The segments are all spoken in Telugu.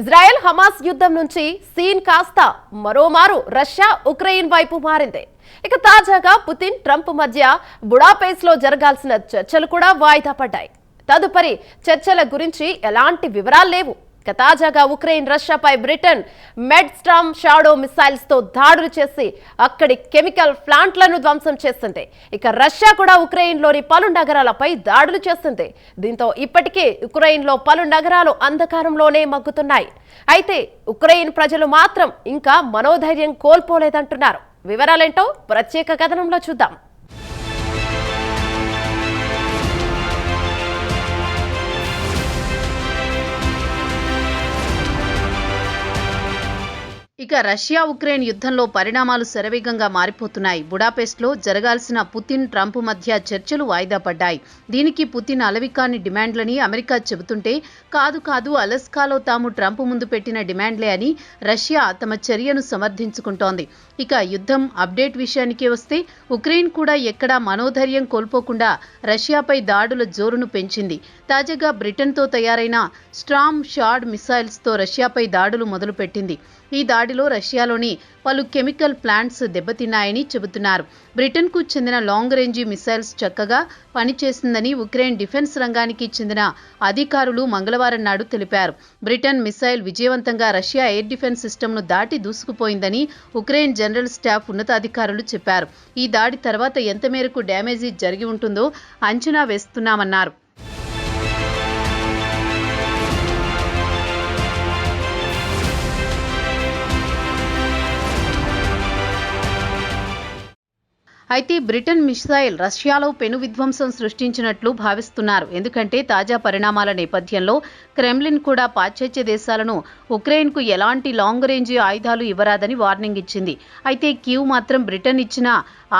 ఇజ్రాయెల్ హమాస్ యుద్ధం నుంచి సీన్ కాస్త మరోమారు రష్యా ఉక్రెయిన్ వైపు మారింది. ఇక తాజాగా పుతిన్ ట్రంప్ మధ్య బుడాపేస్లో జరగాల్సిన చర్చలు కూడా వాయిదా పడ్డాయి. తదుపరి చర్చల గురించి ఎలాంటి వివరాలు లేవు. ఇక తాజాగా ఉక్రెయిన్ రష్యాపై బ్రిటన్ మెడ్ స్ట్రామ్ షాడో మిసైల్స్తో దాడులు చేసి అక్కడి కెమికల్ ప్లాంట్లను ధ్వంసం చేసింది ఇక రష్యా కూడా ఉక్రెయిన్లోని పలు నగరాలపై దాడులు చేసింది దీంతో ఇప్పటికే ఉక్రెయిన్లో పలు నగరాలు అంధకారంలోనే మగ్గుతున్నాయి. అయితే ఉక్రెయిన్ ప్రజలు మాత్రం ఇంకా మనోధైర్యం కోల్పోలేదంటున్నారు. వివరాలేంటో ప్రత్యేక కథనంలో చూద్దాం. ఇక రష్యా ఉక్రెయిన్ యుద్ధంలో పరిణామాలు శరవేగంగా మారిపోతున్నాయి. బుడాపెస్ట్లో జరగాల్సిన పుతిన్ ట్రంప్ మధ్య చర్చలు వాయిదా పడ్డాయి. దీనికి పుతిన్ అలవికాని డిమాండ్లని అమెరికా చెబుతుంటే కాదు కాదు అలస్కాలో తాము ట్రంప్ ముందు పెట్టిన డిమాండ్లే అని రష్యా తమ చర్యను సమర్థించుకుంటోంది. ఇక యుద్ధం అప్డేట్ విషయానికి వస్తే ఉక్రెయిన్ కూడా ఎక్కడా మనోధైర్యం కోల్పోకుండా రష్యాపై దాడుల జోరును పెంచింది. తాజాగా బ్రిటన్తో తయారైన స్ట్రామ్ షాడ్ మిసైల్స్తో రష్యాపై దాడులు మొదలుపెట్టింది. ఈ దాడిలో రష్యాలోని పలు కెమికల్ ప్లాంట్స్ దెబ్బతిన్నాయని చెబుతున్నారు. బ్రిటన్కు చెందిన లాంగ్ రేంజీ మిసైల్స్ చక్కగా పనిచేసిందని ఉక్రెయిన్ డిఫెన్స్ రంగానికి చెందిన అధికారులు మంగళవారం నాడు తెలిపారు. బ్రిటన్ మిసైల్ విజయవంతంగా రష్యా ఎయిర్ డిఫెన్స్ సిస్టమ్ను దాటి దూసుకుపోయిందని ఉక్రెయిన్ జనరల్ స్టాఫ్ ఉన్నతాధికారులు చెప్పారు. ఈ దాడి తర్వాత ఎంత మేరకు డ్యామేజీ జరిగి ఉంటుందో అంచనా వేస్తున్నామన్నారు. అయితే బ్రిటన్ మిసైల్ రష్యాలో పెను విధ్వంసం సృష్టించినట్లు భావిస్తున్నారు. ఎందుకంటే తాజా పరిణామాల నేపథ్యంలో క్రెమ్లిన్ కూడా పాశ్చాత్య దేశాలను ఉక్రెయిన్కు ఎలాంటి లాంగ్ రేంజ్ ఆయుధాలు ఇవ్వరాదని వార్నింగ్ ఇచ్చింది. అయితే క్యూ మాత్రం బ్రిటన్ ఇచ్చిన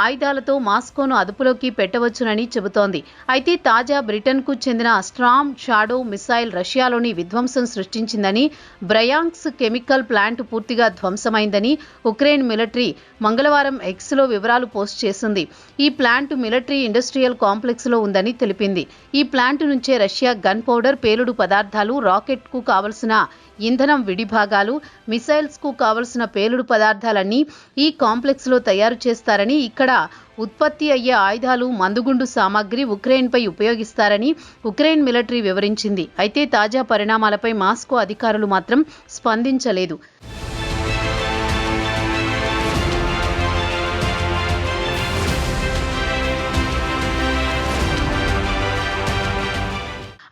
ఆయుధాలతో మాస్కోను అదుపులోకి పెట్టవచ్చునని చెబుతోంది. అయితే తాజా బ్రిటన్కు చెందిన స్ట్రామ్ షాడో మిసైల్ రష్యాలోని విధ్వంసం సృష్టించిందని బ్రయాంక్స్ కెమికల్ ప్లాంట్ పూర్తిగా ధ్వంసమైందని ఉక్రెయిన్ మిలిటరీ మంగళవారం ఎక్స్లో వివరాలు పోస్ట్ చేసింది. ఈ ప్లాంట్ మిలిటరీ ఇండస్ట్రియల్ కాంప్లెక్స్లో ఉందని తెలిపింది. ఈ ప్లాంట్ నుంచే రష్యా గన్ పౌడర్ పేలుడు పదార్థాలు రాకెట్కు కావలసిన ఇంధనం విడిభాగాలు మిసైల్స్కు కావలసిన పేలుడు పదార్థాలన్నీ ఈ కాంప్లెక్స్లో తయారు చేస్తారని ఇక్కడ ఉత్పత్తి అయ్యే ఆయుధాలు మందుగుండు సామాగ్రి ఉక్రెయిన్పై ఉపయోగిస్తారని ఉక్రెయిన్ మిలిటరీ వివరించింది. అయితే తాజా పరిణామాలపై మాస్కో అధికారులు మాత్రం స్పందించలేదు.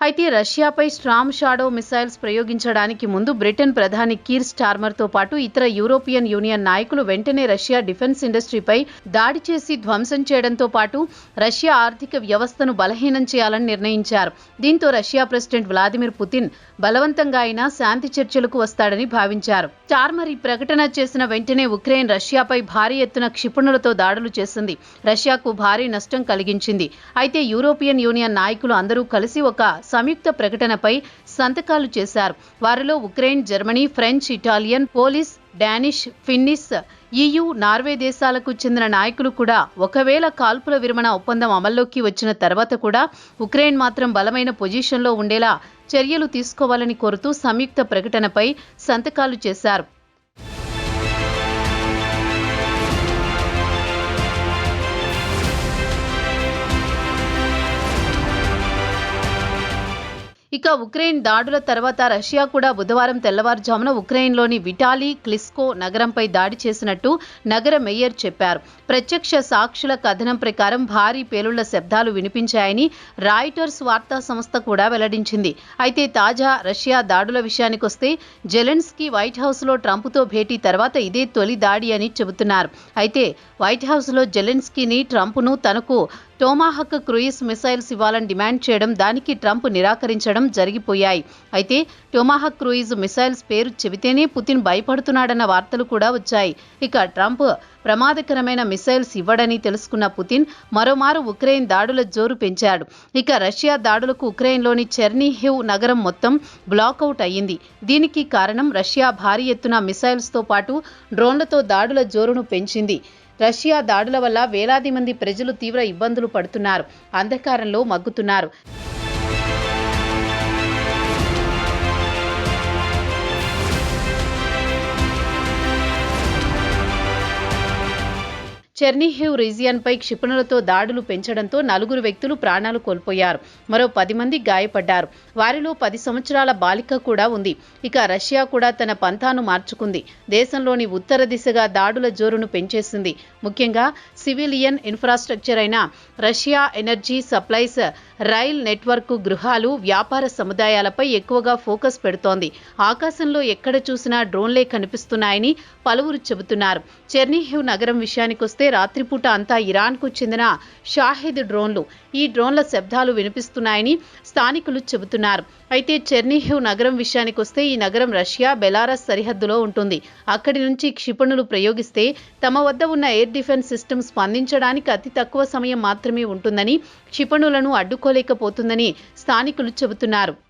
అయితే రష్యాపై స్ట్రామ్ షాడో మిసైల్స్ ప్రయోగించడానికి ముందు బ్రిటన్ ప్రధాని కీర్ స్టార్మర్తో పాటు ఇతర యూరోపియన్ యూనియన్ నాయకులు వెంటనే రష్యా డిఫెన్స్ ఇండస్ట్రీపై దాడి చేసి ధ్వంసం చేయడంతో పాటు రష్యా ఆర్థిక వ్యవస్థను బలహీనం చేయాలని నిర్ణయించారు. దీంతో రష్యా ప్రెసిడెంట్ వ్లాదిమిర్ పుతిన్ బలవంతంగా అయినా శాంతి చర్చలకు వస్తాడని భావించారు. స్టార్మర్ ఈ ప్రకటన చేసిన వెంటనే ఉక్రెయిన్ రష్యాపై భారీ ఎత్తున క్షిపణులతో దాడులు చేసింది. రష్యాకు భారీ నష్టం కలిగించింది. అయితే యూరోపియన్ యూనియన్ నాయకులు అందరూ కలిసి ఒక సంయుక్త ప్రకటనపై సంతకాలు చేశారు. వారిలో Ukraine Germany French Italian Polish Danish Finnish EU Norway దేశాలకు చెందిన నాయకులు కూడా ఒకవేళ కాల్పుల విరమణ ఒప్పందం అమల్లోకి వచ్చిన తర్వాత కూడా ఉక్రెయిన్ మాత్రం బలమైన పొజిషన్లో ఉండేలా చర్యలు తీసుకోవాలని కోరుతూ సంయుక్త ప్రకటనపై సంతకాలు చేశారు. ఇక ఉక్రెయిన్ దాడుల తర్వాత రష్యా కూడా బుధవారం తెల్లవారుజామున ఉక్రెయిన్లోని విటాలీ క్లిస్కో నగరంపై దాడి చేసినట్టు నగర మేయర్ చెప్పారు. ప్రత్యక్ష సాక్షుల కథనం ప్రకారం భారీ పేలుళ్ళ శబ్దాలు వినిపించాయని రాయిటర్స్ వార్తా సంస్థ కూడా వెల్లడించింది. అయితే తాజా రష్యా దాడుల విషయానికొస్తే జెలెన్స్కీ వైట్ హౌస్లో ట్రంప్తో భేటీ తర్వాత ఇదే తొలి దాడి అని చెబుతున్నారు. అయితే వైట్ హౌస్లో జెలెన్స్కీని ట్రంప్ను తనకు టోమాహక్ క్రూయిస్ మిసైల్స్ ఇవ్వాలని డిమాండ్ చేయడం దానికి ట్రంప్ నిరాకరించడం జరిగిపోయాయి. అయితే టోమాహక్ క్రూయిజ్ మిసైల్స్ పేరు చెబితేనే పుతిన్ భయపడుతున్నాడన్న వార్తలు కూడా వచ్చాయి. ఇక ట్రంప్ ప్రమాదకరమైన మిసైల్స్ ఇవ్వడని తెలుసుకున్న పుతిన్ మరోమారు ఉక్రెయిన్ దాడుల జోరు పెంచాడు. ఇక రష్యా దాడులకు ఉక్రెయిన్లోని చెర్నీహివ్ నగరం మొత్తం బ్లాకౌట్ అయ్యింది. దీనికి కారణం రష్యా భారీ ఎత్తున మిసైల్స్తో పాటు డ్రోన్లతో దాడుల జోరును పెంచింది. రష్యా దాడుల వల్ల వేలాది మంది ప్రజలు తీవ్ర ఇబ్బందులు పడుతున్నారు. అంధకారంలో మగ్గుతున్నారు. చెర్నీహేవ్ రీజియన్పై క్షిపణులతో దాడులు పెంచడంతో నలుగురు వ్యక్తులు ప్రాణాలు కోల్పోయారు. మరో పది మంది గాయపడ్డారు. వారిలో పది సంవత్సరాల బాలిక కూడా ఉంది. ఇక రష్యా కూడా తన పంథాను మార్చుకుంది. దేశంలోని ఉత్తర దిశగా దాడుల జోరును పెంచేసింది. ముఖ్యంగా సివిలియన్ ఇన్ఫ్రాస్ట్రక్చర్ అయిన Russia energy supplies rail network గృహాలు వ్యాపార సముదాయాలపై ఎక్కువగా ఫోకస్ పెడుతోంది. ఆకాశంలో ఎక్కడ చూసినా డ్రోన్లే కనిపిస్తున్నాయని పలువురు చెబుతున్నారు. చెర్నీహేవ్ నగరం విషయానికొస్తే రాత్రిపూట అంతా ఇరాన్కు చెందిన షాహిద్ డ్రోన్లు. ఈ డ్రోన్ల శబ్దాలు వినిపిస్తున్నాయని స్థానికులు చెబుతున్నారు. అయితే చెర్నిహివ్ నగరం విషయానికి వస్తే ఈ నగరం రష్యా బెలారస్ సరిహద్దులో ఉంటుంది. అక్కడి నుంచి క్షిపణులు ప్రయోగిస్తే తమ వద్ద ఉన్న ఎయిర్ డిఫెన్స్ సిస్టమ్ స్పందించడానికి అతి తక్కువ సమయం మాత్రమే ఉంటుందని క్షిపణులను అడ్డుకోలేకపోతుందని స్థానికులు చెబుతున్నారు.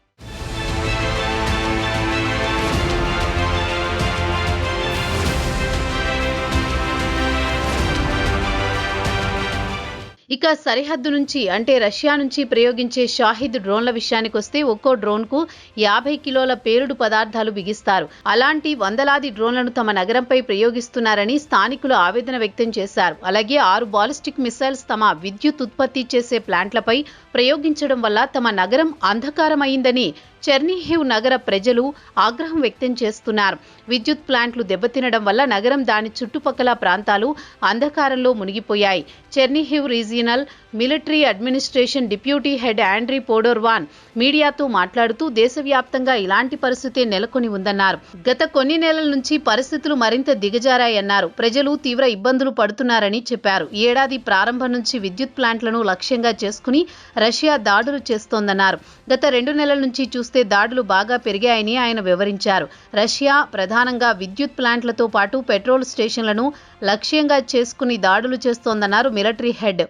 ఇక సరిహద్దు నుంచి అంటే రష్యా నుంచి ప్రయోగించే షాహిద్ డ్రోన్ల విషయానికొస్తే ఒక్కో డ్రోన్కు యాభై కిలోల పేలుడు పదార్థాలు బిగిస్తారు. అలాంటి వందలాది డ్రోన్లను తమ నగరంపై ప్రయోగిస్తున్నారని స్థానికులు ఆవేదన వ్యక్తం చేశారు. అలాగే ఆరు బాలిస్టిక్ మిసైల్స్ తమ విద్యుత్ ఉత్పత్తి చేసే ప్లాంట్లపై ప్రయోగించడం వల్ల తమ నగరం అంధకారమైందని చెర్నిహివ్ నగర ప్రజలు ఆగ్రహం వ్యక్తం చేస్తున్నారు. విద్యుత్ ప్లాంట్లు దెబ్బతినడం వల్ల నగరం దాని చుట్టుపక్కల ప్రాంతాలు అంధకారంలో మునిగిపోయాయి. Chernihiv regional military administration deputy head Andriy Podorvan మీడియాతో మాట్లాడుతూ దేశవ్యాప్తంగా ఇలాంటి పరిస్థితి నెలకొని ఉందన్నారు. గత కొన్ని నెలల నుంచి పరిస్థితులు మరింత దిగజారాయన్నారు. ప్రజలు తీవ్ర ఇబ్బందులు పడుతున్నారని చెప్పారు. ఏడాది ప్రారంభం నుంచి విద్యుత్ ప్లాంట్లను లక్ష్యంగా చేసుకుని రష్యా దాడులు చేస్తోందన్నారు. గత రెండు నెలల నుంచి చూస్తే దాడులు బాగా పెరిగాయని ఆయన వివరించారు. రష్యా ప్రధానంగా విద్యుత్ ప్లాంట్లతో పాటు పెట్రోల్ స్టేషన్లను లక్ష్యంగా చేసుకుని దాడులు చేస్తోందన్నారు మిలిటరీ హెడ్.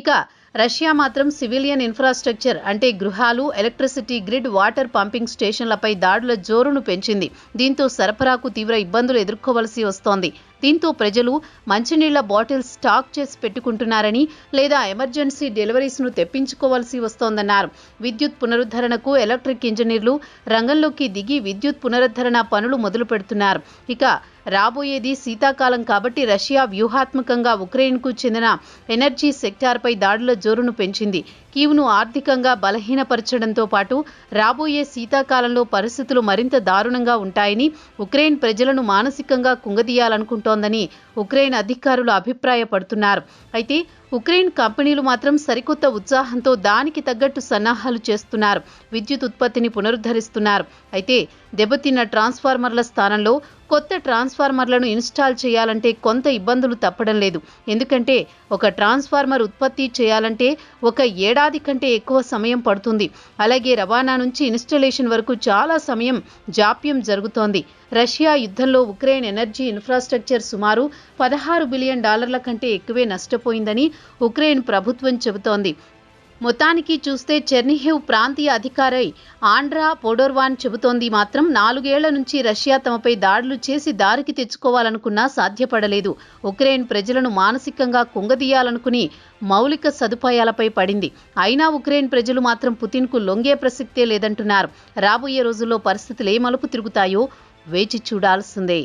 ఇక రష్యా మాత్రం సివిలియన్ ఇన్ఫ్రాస్ట్రక్చర్ అంటే గృహాలు ఎలక్ట్రిసిటీ గ్రిడ్ వాటర్ పంపింగ్ స్టేషన్లపై దాడుల జోరును పెంచింది. దీంతో సరఫరాకు తీవ్ర ఇబ్బందులు ఎదుర్కోవలసి వస్తోంది. దీంతో ప్రజలు మంచినీళ్ళ బాటిల్స్ స్టాక్ చేసి పెట్టుకుంటున్నారని లేదా ఎమర్జెన్సీ డెలివరీస్ను తెప్పించుకోవాల్సి వస్తోందన్నారు. విద్యుత్ పునరుద్ధరణకు ఎలక్ట్రిక్ ఇంజనీర్లు రంగంలోకి దిగి విద్యుత్ పునరుద్ధరణ పనులు మొదలు పెడుతున్నారు ఇక రాబోయేది శీతాకాలం కాబట్టి రష్యా వ్యూహాత్మకంగా ఉక్రెయిన్కు చెందిన ఎనర్జీ సెక్టార్పై దాడుల జోరును పెంచింది. కీవ్ను ఆర్థికంగా బలహీనపరచడంతో పాటు రాబోయే శీతాకాలంలో పరిస్థితులు మరింత దారుణంగా ఉంటాయని ఉక్రెయిన్ ప్రజలను మానసికంగా కుంగదీయాలనుకుంటోందని ఉక్రెయిన్ అధికారులు అభిప్రాయపడుతున్నారు. అయితే ఉక్రెయిన్ కంపెనీలు మాత్రం సరికొత్త ఉత్సాహంతో దానికి తగ్గట్టు సన్నాహాలు చేస్తున్నారు. విద్యుత్ ఉత్పత్తిని పునరుద్ధరిస్తున్నారు. అయితే దెబ్బతిన్న ట్రాన్స్ఫార్మర్ల స్థానంలో కొత్త ట్రాన్స్ఫార్మర్లను ఇన్స్టాల్ చేయాలంటే కొంత ఇబ్బందులు తప్పడం లేదు. ఎందుకంటే ఒక ట్రాన్స్ఫార్మర్ ఉత్పత్తి చేయాలంటే ఒక ఏడాది కంటే ఎక్కువ సమయం పడుతుంది. అలాగే రవాణా నుంచి ఇన్స్టలేషన్ వరకు చాలా సమయం జాప్యం జరుగుతోంది. రష్యా యుద్ధంలో ఉక్రెయిన్ ఎనర్జీ ఇన్ఫ్రాస్ట్రక్చర్ సుమారు పదహారు బిలియన్ డాలర్ల కంటే ఎక్కువే నష్టపోయిందని ఉక్రెయిన్ ప్రభుత్వం చెబుతోంది. మొత్తానికి చూస్తే చెర్నిహివ్ ప్రాంతీయ అధికారి ఆండ్రా పొడోర్వాన్ చెబుతోంది మాత్రం నాలుగేళ్ళ నుంచి రష్యా తమపై దాడులు చేసి దారికి తెచ్చుకోవాలనుకున్నా సాధ్యపడలేదు. ఉక్రెయిన్ ప్రజలను మానసికంగా కుంగదీయాలనుకుని మౌలిక సదుపాయాలపై పడింది. అయినా ఉక్రెయిన్ ప్రజలు మాత్రం పుతిన్కు లొంగే ప్రసక్తే లేదంటున్నారు. రాబోయే రోజుల్లో పరిస్థితులు ఏ మలుపు తిరుగుతాయో వేచి చూడాల్సిందే.